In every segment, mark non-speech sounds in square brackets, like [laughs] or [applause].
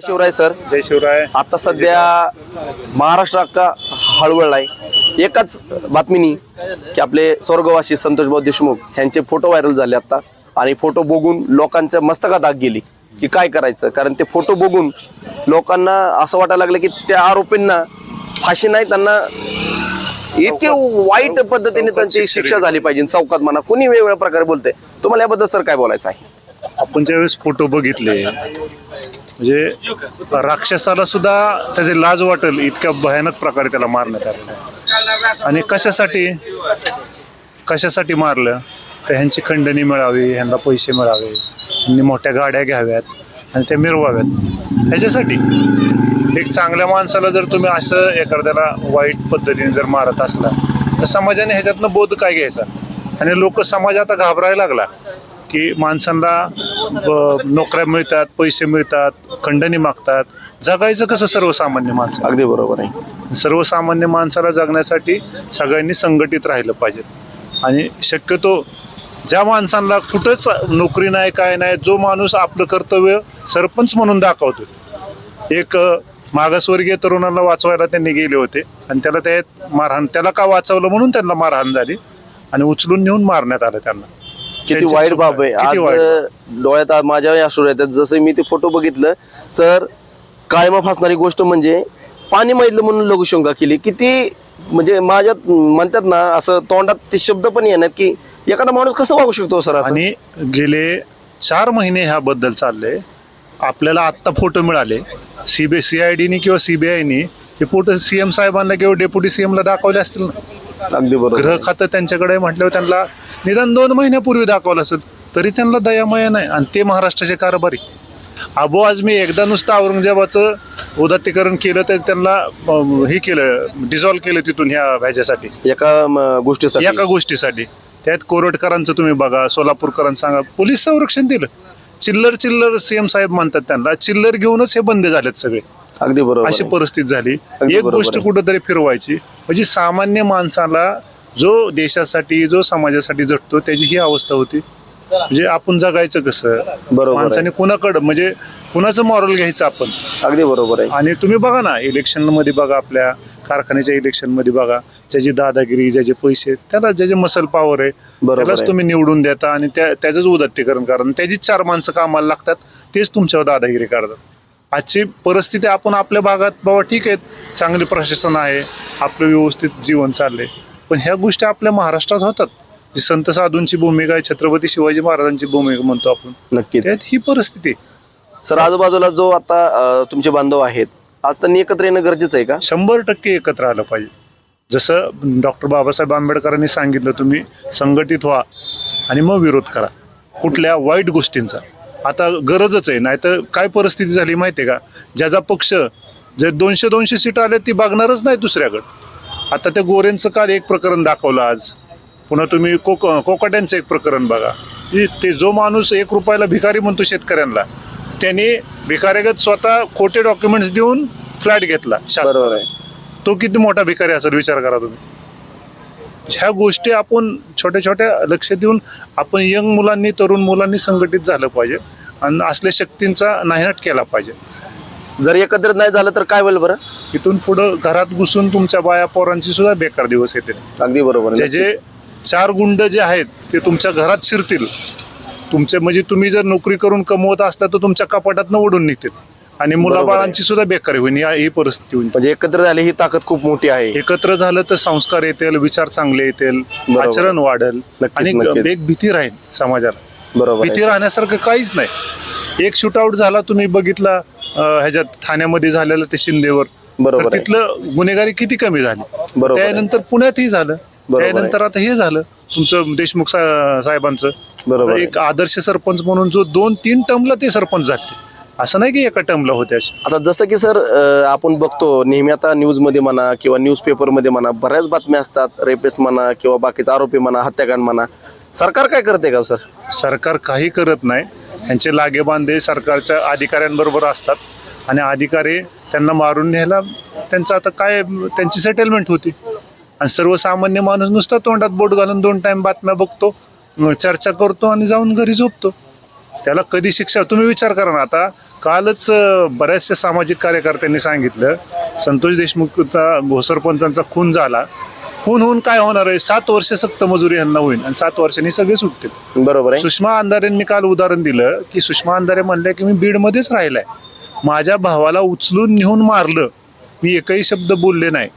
Shivray sir. जय शिवराय. आता सध्या महाराष्ट्र अख्खा हळवळलाय एकाच बातमीनी की आपले स्वर्गवासी संतोषभाऊ देशमुख यांचे फोटो व्हायरल झाले आता. आणि फोटो बघून लोकांच्या मस्तकात आग गेली की काय करायचं? कारण ते फोटो बघून लोकांना असं वाटायला लागलं की त्या आरोपींना फाशी नाही त्यांना इतके वाईट पद्धतीने त्यांची शिक्षा झाली पाहिजे चौकात म्हणा. कोणी वेगवेगळ्या प्रकारे बोलते तुम्हाला याबद्दल सर काय बोलायचं आहे? आपण ज्यावेळेस फोटो बघितले म्हणजे राक्षसाला सुद्धा त्याचे लाज वाटेल इतक्या भयानक प्रकारे त्याला मारण्यात आलेलं आणि कशासाठी? कशासाठी मारलं? तर ह्यांची खंडणी मिळावी ह्यांना पैसे मिळावे ह्यांनी मोठ्या गाड्या घ्याव्यात आणि त्या मिरवाव्यात. ह्याच्यासाठी एक चांगल्या माणसाला जर तुम्ही असं एखाद्याला वाईट पद्धतीने जर मारत असला तर समाजाने ह्याच्यातनं बोध काय घ्यायचा? आणि लोक समाज आता घाबरायला लागला. की माणसांना नोकऱ्या मिळतात पैसे मिळतात खंडणी मागतात. जगायचं कसं सर्वसामान्य माणसं? अगदी बरोबर आहे. सर्वसामान्य माणसाला जगण्यासाठी सगळ्यांनी संघटित राहिलं पाहिजे. आणि शक्यतो ज्या माणसांना कुठंच नोकरी नाही काय नाही जो माणूस आपलं कर्तव्य सरपंच म्हणून दाखवतो. एक मागासवर्गीय तरुणाला वाचवायला त्यांनी गेले होते आणि त्याला त्यात मारहाण त्याला का वाचवलं म्हणून त्यांना मारहाण झाली आणि उचलून नेऊन मारण्यात आलं त्यांना. किती त्यांची वाईट चूक बाब आहे. आहे. आज किती वाईट. डोळ्यात आ- माझ्या अश्रू येतात. जसं मी ते फोटो बघितलं सर काळीमा फासणारी गोष्ट म्हणजे पाणी माहितलं म्हणून लघुशंका केली. किती म्हणजे माझ्यात म्हणतात ना असं तोंडात ते शब्द पण येणार की एखादा माणूस कसं वागू शकतो सर असं? आणि गेले चार महिने ह्याबद्दल चालले. आपल्याला आत्ता फोटो मिळाले. सीबी सी आय डीनी किंवा सीबीआयनी हे फोटो सीएम साहेबांना किंवा डेप्युटी सीएमला दाखवले असतील ना? अगदी बरोबर. गृह खातं त्यांच्याकडे म्हटल्यावर त्यांना निदान दोन महिन्यापूर्वी दाखवलं असेल तरी त्यांना दयामय नाही. आणि ते महाराष्ट्राचे कारभारी. अबो आज मी एकदा नुसतं औरंगजेबाचं उदात्तीकरण केलं तर त्यांना अं, हे केलं डिझॉल्व्ह केलं तिथून ह्या ह्याच्यासाठी. एका म, गोष्टीसाठी. एका गोष्टीसाठी. त्यात कोरटकरांचं तुम्ही बघा सोलापूरकरांचं सांगा. पोलीस संरक्षण दिलं. चिल्लर चिल्लर सीएम साहेब म्हणतात त्यांना चिल्लर घेऊनच हे बंद झालेत सगळे. अगदी बरोबर अशी. परिस्थिती झाली एक गोष्ट. कुठंतरी फिरवायची म्हणजे सामान्य माणसाला जो देशासाठी जो समाजासाठी झटतो त्याची ही अवस्था होती म्हणजे आपण जगायचं कसं बरोबर माणसाने कुणाकडं म्हणजे कुणाचं मॉरल घ्यायचं आपण. अगदी बरोबर आहे आणि तुम्ही बघा ना इलेक्शनमध्ये बघा आपल्या कारखान्याच्या इलेक्शनमध्ये बघा ज्याची दादागिरी ज्याचे पैसे त्याला ज्याचे मसल पॉवर आहे त्यालाच. तुम्ही निवडून देता आणि त्या त्याचंच उदत्तीकरण करा त्याचीच चार माणसं कामाला लागतात तेच तुमच्यावर दादागिरी करतात आजची परिस्थिती आपण आपल्या भागात बाबा ठीक आहे चांगले प्रशासन आहे आपलं व्यवस्थित जीवन चाललंय. पण ह्या गोष्टी आपल्या महाराष्ट्रात होतात. जी संत साधूंची भूमिका आहे छत्रपती शिवाजी महाराजांची भूमिका म्हणतो आपण. त्यात ही परिस्थिती. सर आजूबाजूला जो आता तुमचे बांधव आहेत आज त्यांनी एकत्र येणं गरजेचं आहे का? शंभर टक्के एकत्र आलं पाहिजे. जसं डॉक्टर बाबासाहेब आंबेडकरांनी सांगितलं तुम्ही संघटित व्हा आणि मग विरोध करा. कुठल्या वाईट गोष्टींचा. आता गरजच आहे नाही तर काय परिस्थिती झाली माहिती आहे का? ज्याचा पक्ष जर दोनशे दोनशे सीट आल्या ती बघणारच नाही दुसऱ्याकडं. आता त्या गोरेंचं काल एक प्रकरण दाखवलं आज. पुन्हा तुम्ही कोक कोकाट्यांचं एक प्रकरण बघा. ते जो माणूस एक रुपयाला भिकारी म्हणतो शेतकऱ्यांना त्याने भिकाऱ्यागत स्वतः खोटे डॉक्युमेंट्स देऊन फ्लॅट घेतला. बरोबर आहे. तो किती मोठा भिकारी असेल विचार करा तुम्ही. ह्या गोष्टी आपण छोट्या छोट्या लक्ष देऊन आपण यंग मुलांनी तरुण मुलांनी संघटित झालं पाहिजे. आणि असल्या शक्तींचा नायनाट केला पाहिजे. जर एकत्रित नाही झालं तर काय होईल बरं? इथून पुढं घरात घुसून तुमच्या बाया पोरांची सुद्धा बेकार दिवस येतील अगदी बरोबर जे. जे चार गुंड जे आहेत ते तुमच्या घरात शिरतील. तुमचे म्हणजे तुम्ही जर नोकरी करून कमवत असला तर तुमच्या कपाटातनं ओढून निघतील. आणि मुलाबाळांची सुद्धा बेकारी होईल या- ही परिस्थिती होईल. म्हणजे एकत्र झाले ही ताकद खूप मोठी आहे. एकत्र झालं तर संस्कार येतील विचार चांगले येतील बरोबर. आचरण वाढेल. नक्कीच, आणि नक्कीच. एक भीती राहील समाजाला. बरोबर भीती. राहण्यासारखं काहीच नाही एक शूटआउट झाला तुम्ही बघितला अं, ह्याच्यात ठाण्यामध्ये झालेलं ते शिंदेवर तर बरोबर आहे. तिथलं गुन्हेगारी किती कमी झाली बरोबर आहे. त्यानंतर पुण्यातही झालं बरोबर आहे. त्यानंतर आता हे झालं तुमचं देशमुख सा- साहेबांचं बरोबर आहे. एक आदर्श सरपंच म्हणून जो दोन तीन टर्मला ते सरपंच झाले असं नाही की एका टर्मला होते असे आता जसं की सर अं, आपण बघतो नेहमी आता न्यूजमध्ये म्हणा किंवा न्यूज पेपरमध्ये म्हणा बऱ्याच बातम्या असतात रेपिस्ट म्हणा किंवा बाकीचे आरोपी म्हणा हत्याकांड म्हणा सरकार काय करते का हो, सर? सरकार काही करत नाही. यांचे लागेबांधे सरकारच्या अधिकाऱ्यांबरोबर असतात. आणि अधिकारी त्यांना मारून न्यायला त्यांचं आता काय त्यांची सेटलमेंट होती. आणि सर्वसामान्य माणूस नुसता तोंडात बोट घालून दोन टाइम बातम्या बघतो चर्चा करतो आणि जाऊन घरी झोपतो. त्याला कधी शिक्षा तुम्ही विचार करा ना आता. कालच बऱ्याचशा सामाजिक कार्यकर्त्यांनी सांगितलं. संतोष देशमुखचा भोसरपंचांचा खून झाला. खून होऊन काय होणार आहे? सात वर्ष सक्त मजुरी यांना होईल आणि सात वर्षांनी सगळे सुटतील. बरोबर आहे. सुषमा अंधारेंनी काल उदाहरण दिलं की सुषमा अंधारे म्हणल्या की मी बीडमध्येच राहिलाय. माझ्या भावाला उचलून नेऊन मारलं. मी एकही शब्द बोलले नाही.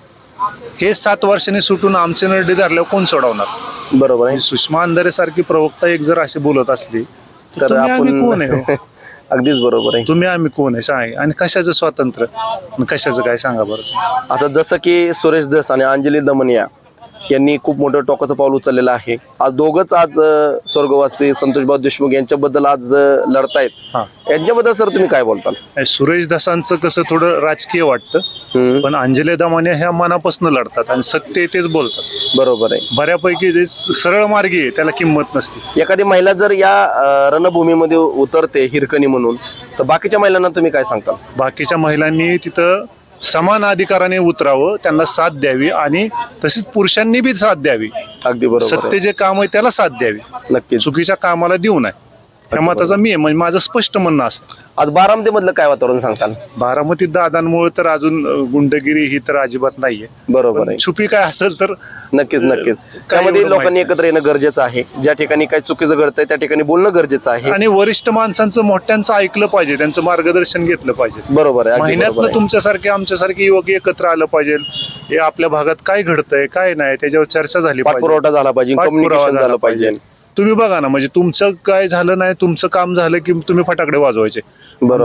हे सात वर्षांनी सुटून आमचे नरडे धरल्यावर कोण सोडवणार? बरोबर आहे. सुषमा अंधारे सारखी प्रवक्ता एक जर अशी बोलत असली तर आम्ही कोण आहे हो? आपण [laughs] अगदीच बरोबर आहे. तुम्ही आम्ही कोण आहे? सांग. आणि कशाचं स्वातंत्र्य? कशाचं काय सांगा बरं? आता जसं की सुरेश दस आणि अंजली दमनिया यांनी खूप मोठं टोकाचं पाऊल उचललेलं आहे. आज दोघंच आज स्वर्गवासी संतोषबाब देशमुख यांच्याबद्दल आज लढतायत. यांच्याबद्दल सर तुम्ही काय बोलताल? सुरेश दसांचं कसं थोडं राजकीय वाटतं पण अंजली दमाने ह्या मनापासून लढतात आणि सत्य तेच बोलतात. बरोबर आहे. बऱ्यापैकी जे सरळ मार्गी आहे त्याला किंमत नसते. एखादी महिला जर या रणभूमीमध्ये उतरते हिरकणी म्हणून तर बाकीच्या महिलांना तुम्ही काय सांगताल? बाकीच्या महिलांनी तिथं समान अधिकाराने उतरावं त्यांना साथ द्यावी आणि तशीच पुरुषांनी बी साथ द्यावी. अगदी बरोबर सत्य आहे. जे काम आहे त्याला साथ द्यावी. नक्कीच. चुकीच्या कामाला देऊ नये. ह्या मताचा मी आहे. म्हणजे माझं स्पष्ट म्हणणं असं. आज बारामती मधलं काय वातावरण सांगताल? बारामती दादांमुळे तर अजून अं, गुंडगिरी ही तर अजिबात नाहीये. बरोबर पण आहे. छुपी काय असेल तर नक्कीच नक्कीच. काय त्यामध्ये एवढं लोकांनी माहिती एकत्र येणं गरजेचं आहे. ज्या ठिकाणी काही चुकीचं घडतंय त्या ठिकाणी बोलणं गरजेचं आहे. आणि वरिष्ठ माणसांचं मोठ्यांचं ऐकलं पाहिजे. त्यांचं मार्गदर्शन घेतलं पाहिजे. बरोबर आहे. अगदी बरोबर महिन्यातनं आहे. तुमच्यासारखे आमच्यासारखे युवक एकत्र आलं पाहिजे. हे आपल्या भागात काय घडतंय काय नाही त्याच्यावर चर्चा झाली पाहिजे. पाठपुरवठा झाला पाहिजे. पाठपुरावा कम्युनिकेशन झाला झालं पाहिजे. तुम्ही बघा ना म्हणजे तुमचं काय झालं नाही तुमचं काम झालं की तुम्ही फटाकडे वाजवायचे.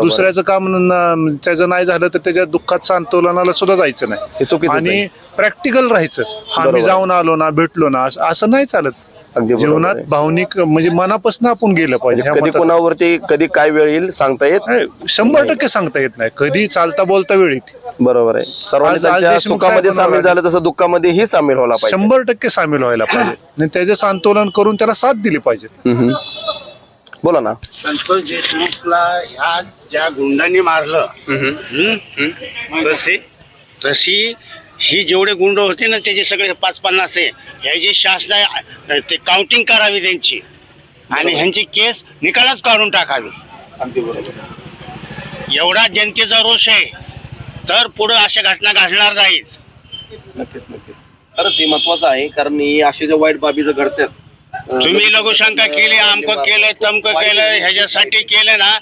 दुसऱ्याचं काम न- त्याचं नाही झालं तर त्याच्या दुःखात सांत्वनाला सुद्धा जायचं नाही. हे चुकीचं आणि प्रॅक्टिकल राहायचं. हा मी. जाऊन आलो ना भेटलो ना असं- असं नाही चालत. अगदी बरोबर जीवनात आहे. भावनिक म्हणजे मनापासून आपण गेलं पाहिजे ह्या कधी मतात- कुणावरती कधी काय वेळ येईल सांगता येत नाही, शंभर टक्के सांगता येत नाही कधी चालता बोलता वेळ येते बरोबर आहे सर्वांनी आज- आज त्यांच्या देशमुख सुखामध्ये सामील. झालं तसं दुःखामध्येही सामील व्हायला पाहिजे शंभर टक्के सामील व्हायला पाहिजे आणि त्याचे सांतोलन करून त्याला साथ दिली पाहिजे हम्म. बोला ना संतोष देशमुखला ह्या ज्या गुंडांनी मारलं हं? तशी तशी ही जेवढे गुंड होते ना त्याचे सगळे पाच पन्नास आहे. हे जे शासन आहे ते काउंटिंग करावी त्यांची. आणि ह्यांची केस निकालात काढून टाकावी. एवढा जनतेचा रोष आहे. तर पुढे अशा घटना घडणार नाहीत. नक्कीच नक्कीच. खरंच हे महत्वाचं आहे कारण हे असे जे वाईट बाबी जर घडतात अं, तुम्ही लघुशंका केली आमकं केलं तमकं केलं ह्याच्यासाठी केलं ना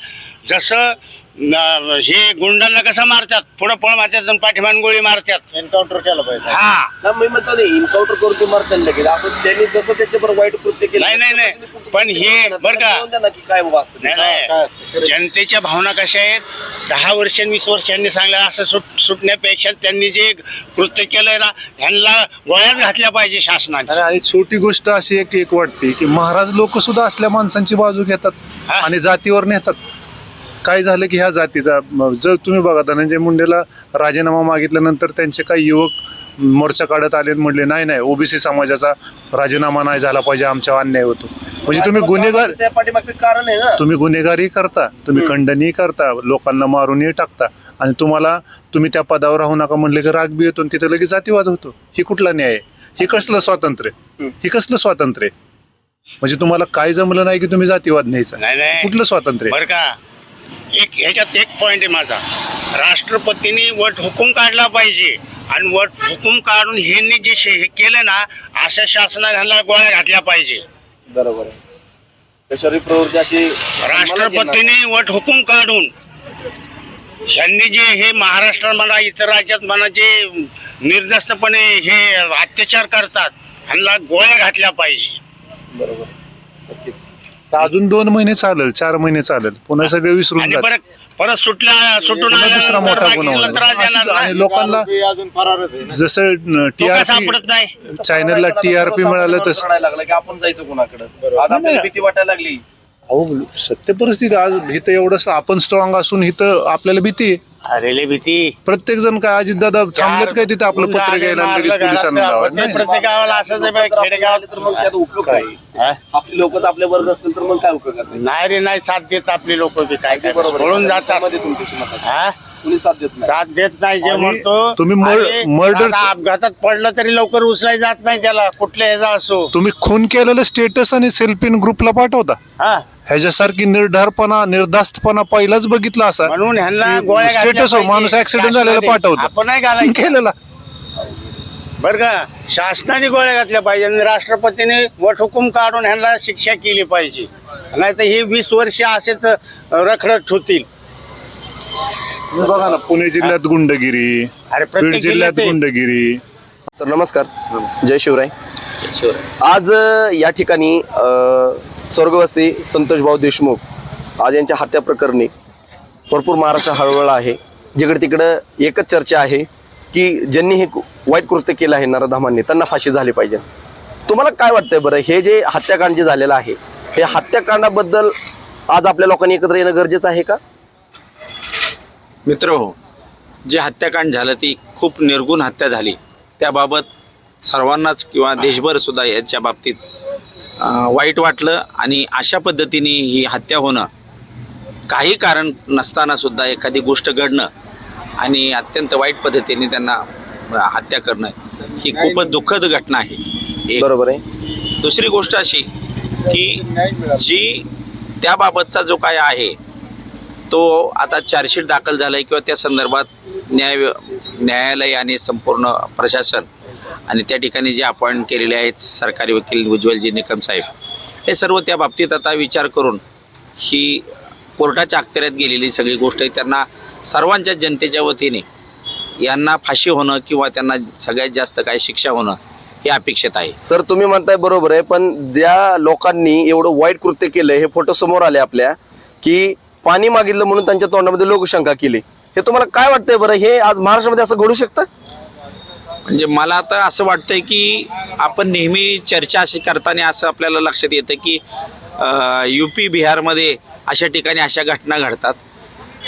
जसं न- हे गुंडांना कसं मारतात? पुढं पळ मारतात आणि पाठीमान गोळी मारतात. एन्काउंटर केलं पाहिजे. हा. ना, मी म्हणतो इन्काउंटर करून ते मारतात लगेच. असं त्यांनी जसं त्याच्याबरोबर वाईट कृत्य केलं नाही, नाही, नाही. पण हे बरं का? कळून द्या ना की काय नाही नाही. जनतेच्या भावना कशा आहेत? दहा वर्षांनी वीस वर्षांनी सांगलं असं सुट सुटण्यापेक्षा त्यांनी जे कृत्य केलंय ना ह्यांना गोळ्यात घातल्या पाहिजे शासनाने. आणि आणि छोटी गोष्ट अशी एक एक वाटते की महाराज लोक सुद्धा असल्या माणसांची बाजू घेतात हा. आणि जातीवर नेतात. काय झालं की ह्या जातीचा जर तुम्ही बघा धनंजय मुंडेला राजीनामा मागितल्यानंतर त्यांचे काही युवक मोर्चा काढत आले म्हणले नाही नाही ओबीसी समाजाचा राजीनामा नाही झाला पाहिजे आमच्या अन्याय होतो. म्हणजे तुम्ही गुन्हेगार कारण आहे ना. तुम्ही गुन्हेगारी करता तुम्ही खंडणी करता लोकांना मारूनही टाकता. आणि तुम्हाला तुम्ही त्या पदावर राहू नका म्हणले की राग बी येतो आणि तिथे लगेच जातीवाद होतो. ही कुठला न्याय आहे? हे कसलं स्वातंत्र्य. हे कसलं स्वातंत्र्य आहे? म्हणजे तुम्हाला काय जमलं नाही की तुम्ही जातीवाद न्यायचा? नाही नाही. कुठलं स्वातंत्र्य आहे? बर का. एक ह्याच्यात एक पॉइंट आहे माझा. राष्ट्रपतींनी वट हुकूम काढला पाहिजे. आणि वट हुकूम काढून ह्यांनी जे हे केलं ना अशा शासनाने ह्यांना गोळ्या घातल्या पाहिजे. बरोबर आहे. प्रवृत्ती अशी राष्ट्रपतींनी वट हुकूम काढून ह्यांनी जे हे महाराष्ट्रात म्हणा इतर राज्यात म्हणा जे निर्दस्तपणे हे अत्याचार करतात ह्यांना गोळ्या घातल्या पाहिजे. बरोबर नक्कीच. तर अजून दोन महिने चालेल चार महिने चालेल. पुन्हा सगळे विसरून आणि जातील. परत परत सुटल्या सुटून पुन्हा दुसरा आल्यानंतर मोठा गुन्हा बाकीला होईल. त्रास देणार अशीच- नाही. आणि लोकांना जसं तो टी का आर सापडत नाही. चॅनलला TRP मिळालं तसं- लागलं की आपण जायचं कोणाकडे? आज आपल्याला भीती वाटायला लागली. अहो सत्य परिस्थिती आज इथं एवढं आपण स्ट्रॉंग असून इथं आपल्याला भीती आहे. अरे लय भीती प्रत्येक जण काय अजित दादा थांबलेत काय तिथे आपलं पत्र घ्यायला आणि लगेच पोलिसांना. नाही. प्रत्येक गावाला असंच आहे बाई, खेडेगावात तर मग त्यात उपयोग काय हा? आपले लोक आपले वर्ग असतील तर मग काय उपयोग? नाही रे नाही साथ देत आपली लोक बी काय काय बरोबर आहे. पळून जातात आहे तुमच्याशी मताचं. हा कुणी साथ देत नाही? साथ देत नाही जे आणि म्हणतो. तुम्ही मर- आणि murder- आता अपघातात पडलं तरी लवकर उचलाय जात नाही त्याला. कुठल्या ह्याचा असो. तुम्ही खून केलेलं स्टेटस आणि सेल्फीन ग्रुपला पाठवता. हा. ह्याच्यासारखी निर्धारपणा निर्धास्तपणा पहिलाच बघितला असा. म्हणून ह्यांना की गोळ्या घातल्या status हो, पाहिजे. माणूस accident झालेला शासनाने. पाठवतो. आपण नाही घालायचं. केलेला. बरं का? शासनाने गोळ्या घातल्या पाहिजे आणि राष्ट्रपतीने वटहुकूम काढून ह्यांना शिक्षा केली पाहिजे. नाही तर हे वीस वर्ष असेच रखडत होतील तुम्ही बघा ना पुणे जिल्ह्यात गुंडगिरी अरे बीड प्रत्येक जिल्ह्यात. गुंडगिरी. सर नमस्कार. जय शिवराय. आज अ, या ठिकाणी अ, स्वर्गवासी संतोषभाऊ देशमुख आज यांच्या हत्या प्रकरणी भरपूर महाराष्ट्र हळवळला आहे. जिकडे तिकडं एकच चर्चा आहे की ज्यांनी हे कु- वाईट कृत्य केलं आहे नरधामांनी त्यांना फाशी झाली पाहिजे. तुम्हाला काय वाटतंय बरं? हे जे हत्याकांड जे झालेलं आहे हे हत्याकांडाबद्दल आज आपल्या लोकांनी एकत्र येणं गरजेचं आहे का? मित्र हो जे हत्याकांड झालं ती खूप निर्गुण हत्या झाली. त्याबाबत सर्वांनाच किंवा देशभर सुद्धा याच्या बाबतीत वाईट वाटलं आणि अशा पद्धतीने ही हत्या होणं काही कारण नसताना सुद्धा एखादी गोष्ट घडणं आणि अत्यंत वाईट पद्धतीने त्यांना हत्या करणं ही खूपच दुःखद घटना आहे. बरोबर आहे. दुसरी गोष्ट अशी की जी त्याबाबतचा जो काय आहे तो आता चार्जशीट दाखल झाला आहे किंवा त्या संदर्भात न्याय न्यायालय आणि संपूर्ण प्रशासन आणि त्या ठिकाणी जे अपॉइंट केलेले आहेत सरकारी वकील उज्ज्वलजी निकम साहेब हे सर्व त्या बाबतीत आता विचार करून ही कोर्टाच्या अखत्याऱ्यात गेलेली सगळी गोष्ट आहे. त्यांना सर्वांच्या जनतेच्या वतीने यांना फाशी होणं किंवा त्यांना सगळ्यात जास्त काय शिक्षा होणं हे अपेक्षित आहे. सर तुम्ही म्हणताय बरोबर आहे पण ज्या लोकांनी एवढं वाईट कृत्य केलं हे फोटो समोर आले आपल्या की पाणी मागितलं म्हणून त्यांच्या तोंडामध्ये लोकशंका केली. हे तुम्हाला काय वाटतंय बरं? हे आज महाराष्ट्रामध्ये असं घडू शकतं? म्हणजे मला आता असं वाटतंय की आपण नेहमी चर्चा अशी करताना असं आपल्याला लक्षात येतं की यू पी बिहारमध्ये अशा ठिकाणी अशा घटना घडतात.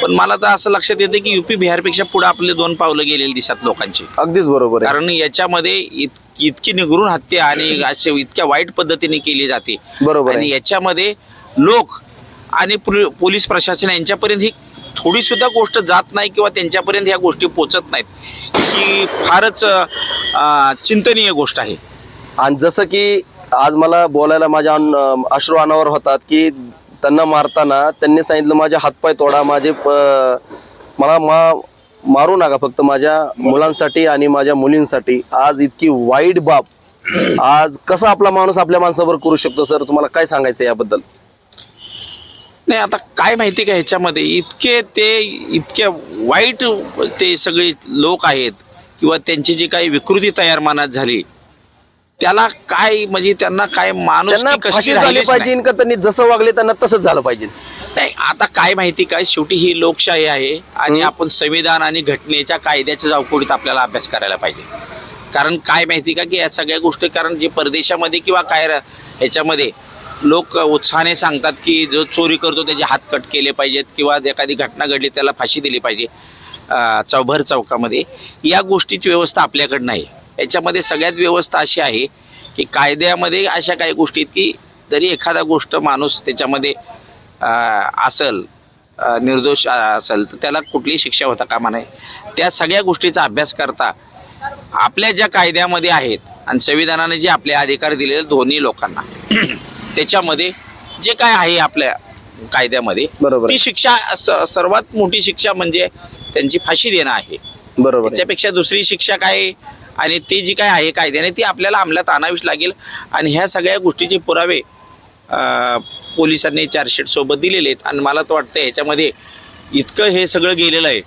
पण मला तर असं लक्षात येतं की युपी बिहारपेक्षा पुढे आपले दोन पावलं गेलेली दिसतात लोकांची. अगदीच बरोबर आहे. कारण याच्यामध्ये इत इतकी निगरून हत्या आणि असे इतक्या वाईट पद्धतीने केली जाते. बरोबर आणि याच्यामध्ये लोक आणि पुल- पोलीस प्रशासन यांच्यापर्यंत ही थोडीसुद्धा गोष्ट जात नाही किंवा त्यांच्यापर्यंत ह्या गोष्टी पोचत नाहीत. ही फारच चिंतनीय गोष्ट आहे. आणि जसं की आज मला बोलायला माझ्या अश्रू अनावर होतात की त्यांना मारताना त्यांनी सांगितलं माझे हातपाय तोडा माझे प- मला मा मारू नका फक्त माझ्या मुलांसाठी आणि माझ्या मुलींसाठी. आज इतकी वाईट बाब. आज कसा आपला माणूस आपल्या माणसावर करू शकतो सर? तुम्हाला काय सांगायचं याबद्दल? नाही आता काय माहिती का ह्याच्यामध्ये? इतके ते इतके वाईट ते सगळे लोक आहेत किंवा त्यांची जी काही विकृती तयार मनात झाली त्याला काय म्हणजे त्यांना काय माणूस झाली पाहिजे का त्यांनी जसं वागले त्यांना तसंच झालं पाहिजे? नाही आता काय माहिती काय शेवटी ही लोकशाही आहे आणि. आपण संविधान आणि घटनेच्या कायद्याच्या चौकटीत आपल्याला अभ्यास करायला पाहिजे. कारण काय माहिती का की या सगळ्या गोष्टी कारण जे परदेशामध्ये किंवा काय ह्याच्यामध्ये लोक उत्साहाने सांगतात की जो चोरी करतो त्याचे हात कट केले पाहिजेत किंवा एखादी घटना घडली त्याला फाशी दिली पाहिजे चौभर चौकामध्ये. या गोष्टीची व्यवस्था आपल्याकडं नाही. याच्यामध्ये सगळ्यात व्यवस्था अशी आहे की कायद्यामध्ये अशा काही गोष्टी आहेत की जरी एखादा गोष्ट माणूस त्याच्यामध्ये असेल असल निर्दोष असेल तर त्याला कुठलीही शिक्षा होता कामा नये. त्या सगळ्या गोष्टीचा अभ्यास करता आपल्या ज्या कायद्यामध्ये आहेत आणि संविधानाने जे आपले अधिकार दिलेले दोन्ही लोकांना. त्याच्यामध्ये जे काय आहे आपल्या कायद्यामध्ये बरोबर ती. शिक्षा स- सर्वात मोठी शिक्षा म्हणजे त्यांची फाशी देणं आहे बरोबर आहे. त्याच्यापेक्षा दुसरी शिक्षा काय आहे? आणि ती जी काय आहे कायद्याने ती आपल्याला अंमलात आणावीच लागेल आणि ह्या सगळ्या गोष्टीचे पुरावे अं, पोलिसांनी चार्जशीट सोबत दिलेले आहेत आणि मला तर वाटतं ह्याच्यामध्ये इतकं हे सगळं गेलेलं आहे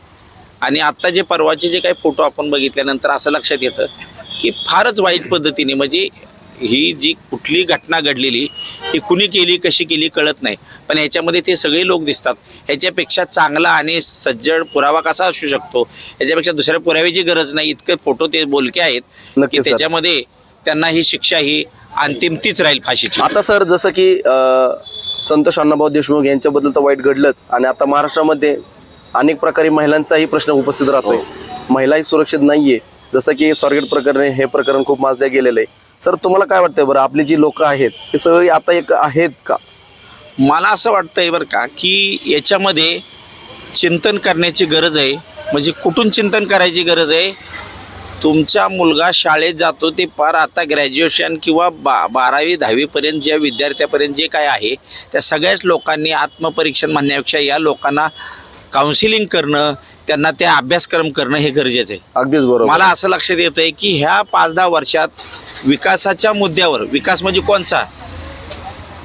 आणि आत्ता जे परवाचे जे काही फोटो आपण बघितल्यानंतर असं लक्षात येतं की फारच वाईट पद्धतीने म्हणजे ही जी कुठली घटना घडलेली ही कुणी केली कशी केली कळत नाही. पण ह्याच्यामध्ये ते सगळे लोक दिसतात. ह्याच्यापेक्षा चांगला आणि सज्जड पुरावा कसा असू शकतो? ह्याच्यापेक्षा दुसऱ्या पुराव्याची गरज नाही. इतके फोटो ते बोलके आहेत की त्याच्यामध्ये त्यांना ही शिक्षा ही अंतिम तीच राहील फाशीची. आता सर जसं की संतोष अण्णाभाऊ देशमुख यांच्याबद्दल तर वाईट घडलंच. आणि आता महाराष्ट्रामध्ये अनेक प्रकारे महिलांचाही प्रश्न उपस्थित राहतोय. महिलाही सुरक्षित नाहीये. जसं की स्वारगेट प्रकरण हे प्रकरण खूप माजल्या गेलेलं आहे. सर तुम्हाला काय वाटतंय बरं? आपली जी लोक आहेत ते सगळी आता एक आहेत का? मला असं वाटतंय बरं का की याच्यामध्ये चिंतन करण्याची गरज आहे. म्हणजे कुठून चिंतन करायची गरज आहे? तुमचा मुलगा शाळेत जातो ते पार आता ग्रॅज्युएशन किंवा बा बारावी दहावीपर्यंत ज्या विद्यार्थ्यापर्यंत जे काय आहे त्या सगळ्याच लोकांनी आत्मपरीक्षण म्हणण्यापेक्षा या लोकांना काउन्सिलिंग करणं त्यांना त्या अभ्यासक्रम करणं हे गरजेचं आहे. अगदीच बरोबर. मला असं लक्षात येतं आहे की ह्या पाच दहा वर्षात विकासाच्या मुद्द्यावर विकास म्हणजे कोणचा?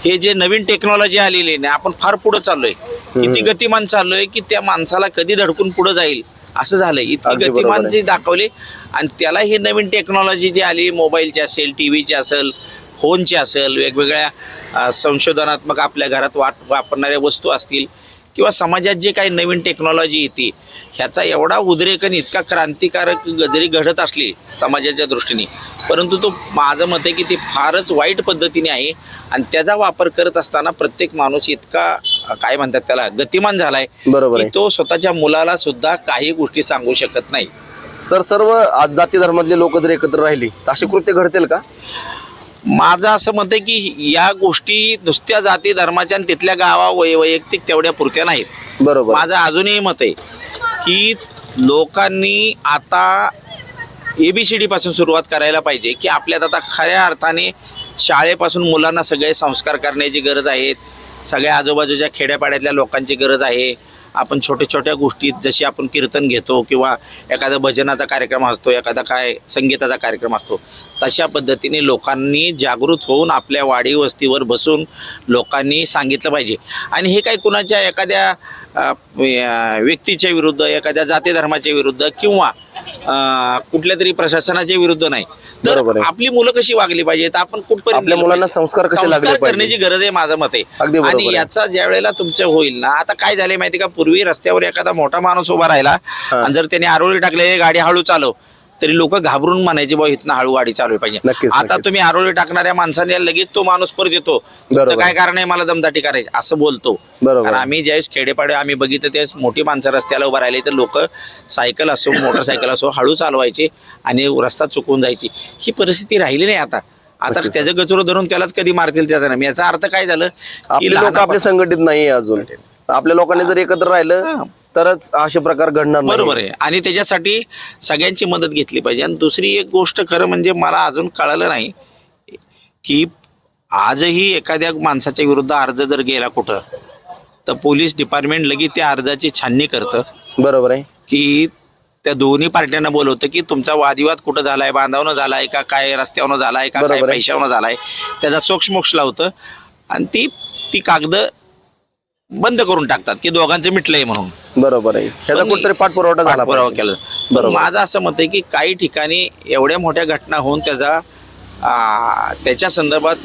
हे जे नवीन टेक्नॉलॉजी आलेली आहे ना आपण फार पुढे चाललोय. किती. गतिमान चाललोय की त्या माणसाला कधी धडकून पुढे जाईल? असं झालंय. इतकी गतिमान. जे दाखवले आणि त्याला ही नवीन टेक्नॉलॉजी जी आली मोबाईलची असेल टी व्हीची असेल फोनची असेल वेगवेगळ्या संशोधनात्मक आपल्या घरात वाट वापरणाऱ्या वस्तू असतील किंवा समाजात जे काही नवीन टेक्नॉलॉजी येते ह्याचा एवढा उद्रेक आणि इतका क्रांतिकारक जरी घडत असली समाजाच्या दृष्टीने. परंतु तो माझं मत आहे की ती फारच वाईट पद्धतीने आहे आणि त्याचा वापर करत असताना प्रत्येक माणूस इतका काय म्हणतात त्याला गतिमान झालाय बरोबर तो स्वतःच्या मुलाला सुद्धा काही गोष्टी सांगू शकत नाही. सर सर्व आज जाती धर्मातले लोक जर एकत्र राहिली तर असे कृत्य घडतील का? माझं असं मत आहे की या गोष्टी नुसत्या जाती धर्माच्या आणि तिथल्या गावा वै वैयक्तिक तेवढ्या पुरत्या नाहीत. बरोबर. माझं अजूनही मत आहे की लोकांनी आता एबीसीडी पासून सुरुवात करायला पाहिजे की आपल्यात आता खऱ्या अर्थाने शाळेपासून मुलांना सगळे संस्कार करण्याची गरज आहेत सगळ्या आजूबाजूच्या खेड्यापाड्यातल्या लोकांची गरज आहे. आपण छोट्या छोट्या गोष्टीत जशी आपण कीर्तन घेतो किंवा एखादा भजनाचा कार्यक्रम असतो एखादा काय संगीताचा कार्यक्रम असतो तशा पद्धतीने लोकांनी जागृत होऊन आपल्या वाडी वस्तीवर बसून लोकांनी सांगितलं पाहिजे. आणि हे काही कुणाच्या एखाद्या व्यक्तीच्या विरुद्ध एखाद्या जाती धर्माच्या विरुद्ध किंवा कुठल्या तरी प्रशासनाच्या विरुद्ध नाही. तर बरोबर आहे. आपली मुलं कशी वागली पाहिजेत? आपण कुठपर्यंत आपल्या गेलो मुलांना पाहिजे? संस्कार कसे लागले संस्कार पाहिजे करण्याची गरज आहे माझं मत आहे. आणि आहे. याचा ज्या वेळेला तुमचं होईल ना आता काय झालंय माहिती का? पूर्वी रस्त्यावर एखादा मोठा माणूस उभा राहिला आणि जर त्याने आरोळी टाकले गाडी हळू चालव. तरी लोक घाबरून म्हणायचे बा इथनं हळू गाडी चालू पाहिजे. आता. तुम्ही आरोळी टाकणाऱ्या माणसाने लगेच तो माणूस परत येतो. काय कारण आहे? मला दमदाटी करायची. असं बोलतो. बरोबर. कारण आम्ही ज्यावेळेस खेडेपाडे आम्ही बघितलं त्यावेळेस मोठी माणसं रस्त्याला उभं राहिले तर लोक सायकल असो मोटरसायकल असो हळू चालवायचे आणि रस्ता चुकवून जायची. ही परिस्थिती राहिली नाही आता. आता. त्याचं गचुरं धरून त्यालाच कधी मारतील त्याचा नाही. याचा अर्थ काय झालं? लोक आपले संघटित नाही अजून. आपल्या लोकांनी जर एकत्र राहिलं तरच असे प्रकार घडणार नाही. बरोबर आहे. आणि त्याच्यासाठी सगळ्यांची मदत घेतली पाहिजे. आणि दुसरी एक गोष्ट खरं म्हणजे मला अजून कळालं नाही की आजही एखाद्या माणसाच्या विरुद्ध अर्ज जर गेला कुठं तर पोलीस डिपार्टमेंट लगेच त्या अर्जाची छाननी करतं. बरोबर आहे. की त्या दोन्ही पार्ट्यांना बोलवतं की तुमचा वादविवाद कुठं झालाय बांधावनं झालाय का काय रस्त्यावनं झालाय का काय बरोबर आहे. पैशावनं झालाय त्याचा सोक्षमोक्ष लावतं. आणि ती ती कागद बंद करून टाकतात की दोघांचं मिटलंय म्हणून. बरोबर आहे. ह्याचा कुठेतरी पाठपुरवठा झाला पाहिजे. केला. बरोबर. माझं असं मत आहे की काही ठिकाणी एवढ्या मोठ्या घटना होऊन त्याचा त्याच्या संदर्भात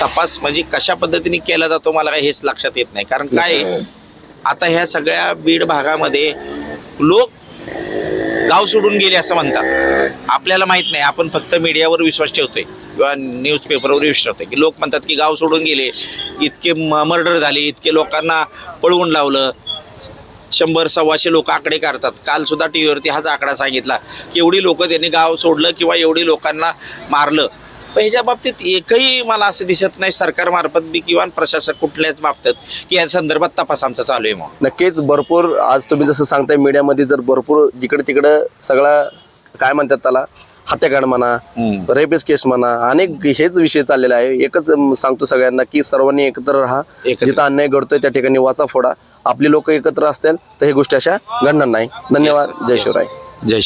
तपास म्हणजे कशा पद्धतीने केला जातो मला काही हेच लक्षात येत नाही. कारण काय आता ह्या सगळ्या बीड भागामध्ये लोक गाव सोडून गेले असं म्हणतात. आपल्याला माहीत नाही. आपण फक्त मीडियावर विश्वास ठेवतोय किंवा न्यूजपेपरवर विश्वास ठेवतोय की लोक म्हणतात की गाव सोडून गेले. इतके मर्डर झाले इतके लोकांना पळवून लावलं. शंभर सव्वाशे लोक आकडे काढतात. कालसुद्धा टी व्हीवरती हाच आकडा सांगितला की एवढी लोकं त्यांनी गाव सोडलं किंवा एवढी लोकांना मारलं. पण ह्याच्या बाबतीत एकही मला असं दिसत नाही सरकारमार्फत बी किंवा प्रशासक कुठल्याच बाबतीत की या संदर्भात तपास आमचा चालू आहे मग नक्कीच भरपूर आज तुम्ही जसं सांगताय मीडियामध्ये जर भरपूर जिकडे तिकडं सगळा काय म्हणतात त्याला हत्याकांड म्हणा रेपेस केस म्हणा अनेक हेच विषय चाललेले आहे. एकच सांगतो सगळ्यांना की सर्वांनी एकत्र राहा. जिथं अन्याय घडतोय त्या ठिकाणी वाचा फोडा. आपली लोक एकत्र असतील तर हे गोष्टी अशा घडणार नाही. धन्यवाद. जय. शिवराय. जय